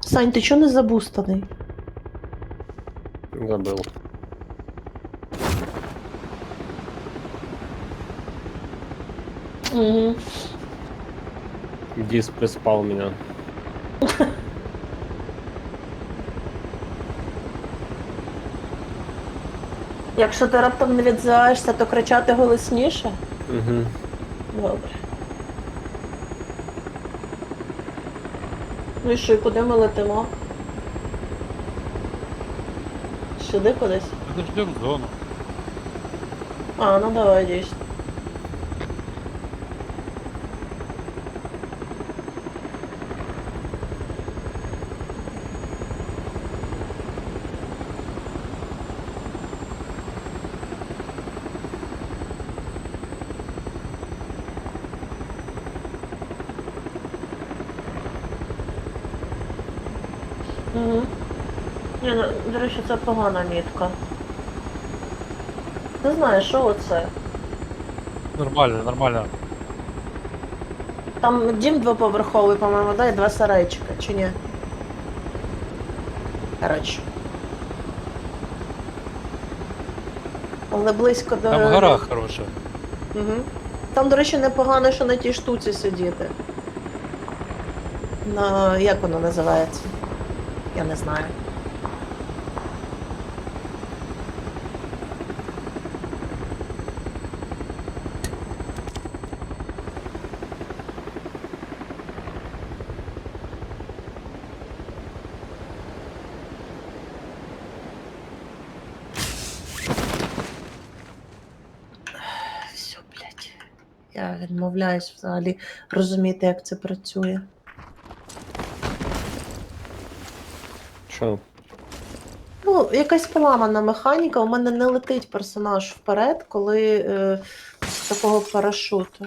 Сань, ти чого не забустаний? Забыл. Угу. Дис приспал меня. Якщо ти раптом не відзиваєшся, то кричати голосніше? Угу. Добре. Ну і що, і куди ми летимо? Сюди кудись? Подождем зону. А, ну давай дійсно. Угу. Ні, ну, до речі, це погана мітка. Не знаю, що оце? Нормально, нормально. Там дім двоповерховий, по-моєму, да, і два сарайчика, чи ні? Коротше. Але близько до. Там гора хороша. Угу. Там, до речі, непогано, що на тій штуці сидіти. На як воно називається? Я не знаю. Я відмовляюсь взагалі розуміти, як це працює. Что? Ну, якась поламана механіка, у мене не летить персонаж вперед, коли е, з такого парашуту.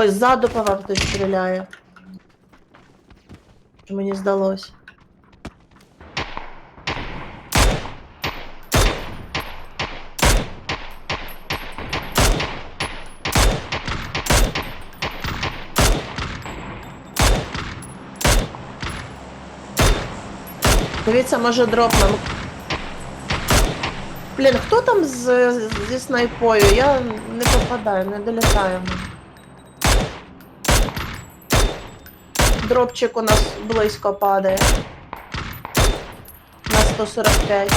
Ой, ззаду по вам хтось стріляє. Мені здалось. Дивіться, може дропнем. Блін, хто там з, зі снайпою? Я не попадаю, не долітаємо. Дропчик у нас близько падає. На 145.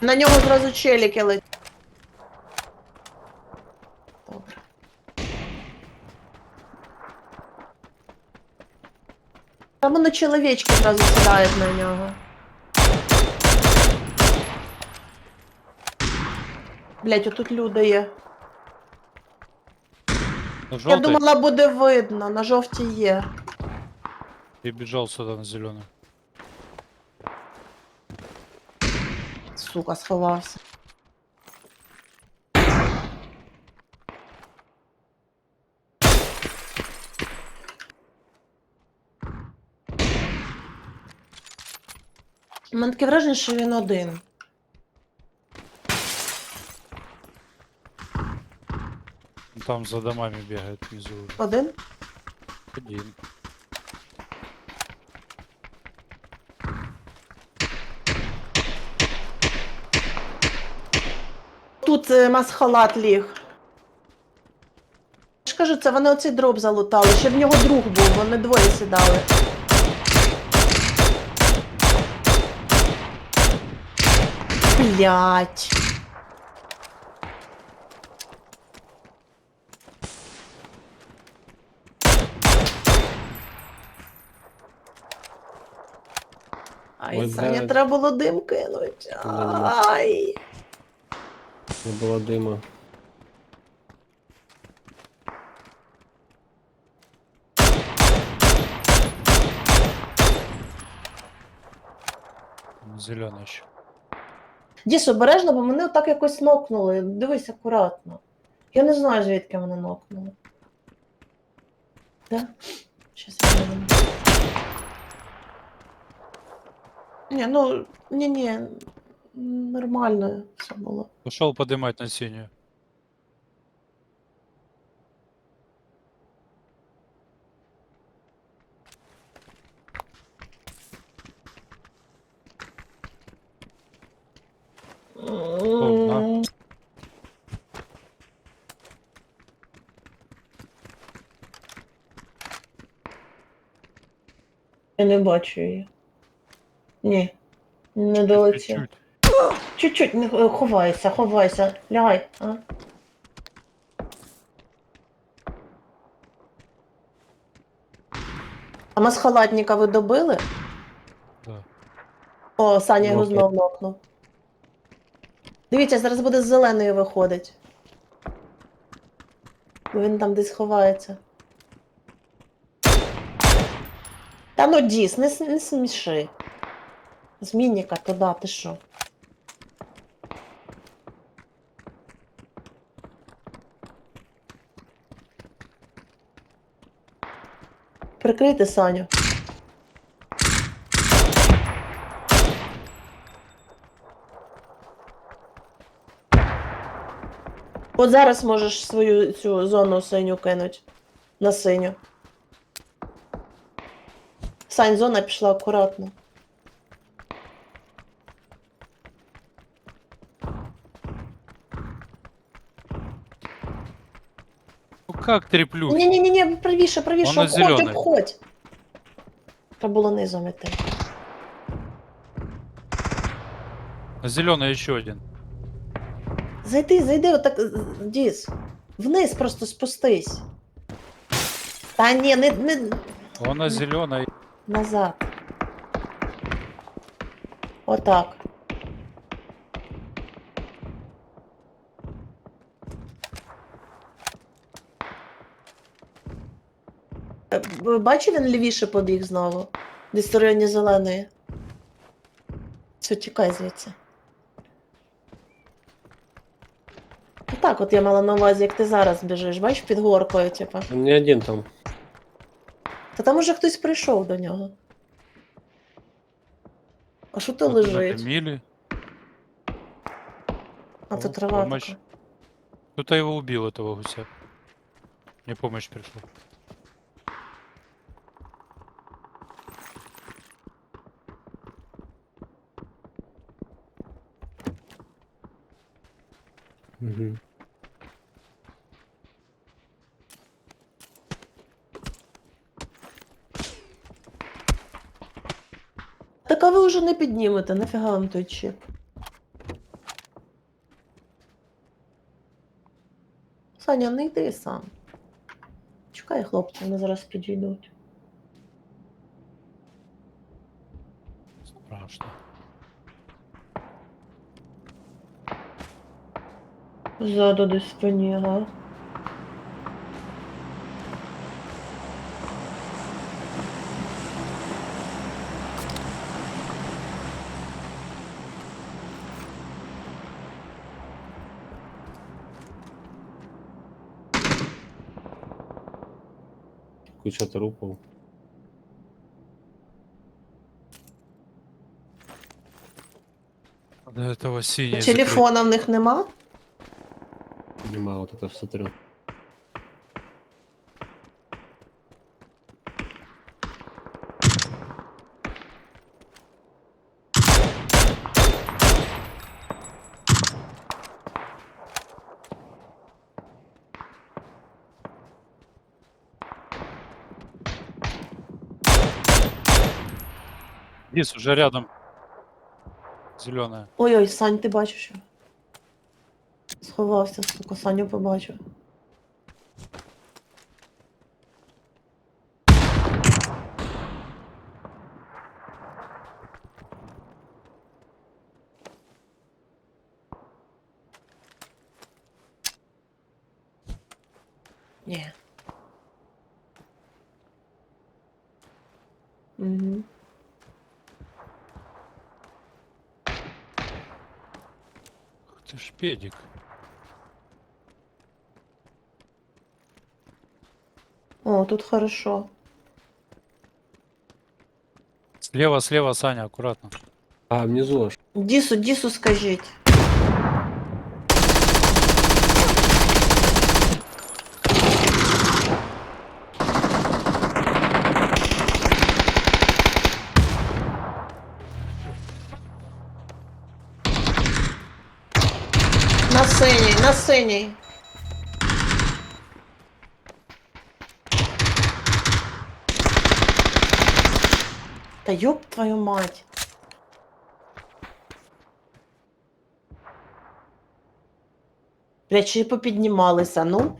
На нього зразу челіки летять. Добре. Там воно чоловічки зразу сідають на нього. Блять, отут люди є. На Я желтой думала, буде видно, на жовтій є. И бежал сюда на зеленый. Сука, сховався. У мене таке враження, що він один. Там за домами бегает внизу. Один? Один. Тут е, масхалат ліг. Я ж кажу, це вони оцей дроп залутали. Ще в нього друг був, вони двоє сідали. Блять. Ай, Ой, Саня, треба було дим кинуть. Ай Не было дыма. Зеленый еще. Діс, обережно, бо мене отак якось нокнули. Дивись акуратно. Я не знаю, звідки мене нокнули. Да? Щас я гляну. Ні, ну, ні, ні, нормально все було. Пошел подымать на синюю. да. М. Я не бачу її. Ні. Не долетів. Чуть-чуть. Чуть-чуть, не е, ховайся, ховайся. Лягай, а? А масхалатника ви добили? Да. О, Саня його знов нокнув. Дивіться, зараз буде з зеленої виходить. Він там десь ховається. Та ну діс, не, с- не сміши. Змінника туди, ти що? Прикрийте Саню. От зараз можеш свою цю зону синю кинуть. На синю. Сань, зона пішла акуратно. как три плюс? Ні, ні, ні, ні, правіше, правіше, Воно обходь, зелёне. обходь. Треба було низом іти. На зеленый еще один. Зайди, зайди, отак, з- з- Діс. Вниз просто спустись. Та ні, не, не Он на зеленой. назад. Отак. Б- Бачив, він лівіше побіг знову. Десь в районі зеленої. Все, тікай звідси. Так, от я мала на увазі, як ти зараз біжиш, бачиш, під горкою, типу. Он не один там. Та там уже хтось прийшов до нього. А що то лежить? мили. А то трава помощь. Кто-то его убил, этого гуся. Мне помощь пришла. Угу. Так а ви вже не піднімете, нафіга вам той чіп. Саня, не йди сам. Чекай, хлопці, вони зараз підійдуть. Ззаду десь в спині, ага. Куча трупов. До этого синий. Телефона в них нема? Нема, вот это смотрю. Здесь уже рядом. Зеленая. Ой-ой, Сань, ти бачиш що? Сховався, сука, Саню побачив. Ні. Угу. Ти ж педик. тут хорошо. Слева, слева, Саня, аккуратно. А, внизу аж. Дісу, дісу скажіть. На синій, на синій. Та ёб твою мать. Блять, ще попіднімалися, ну.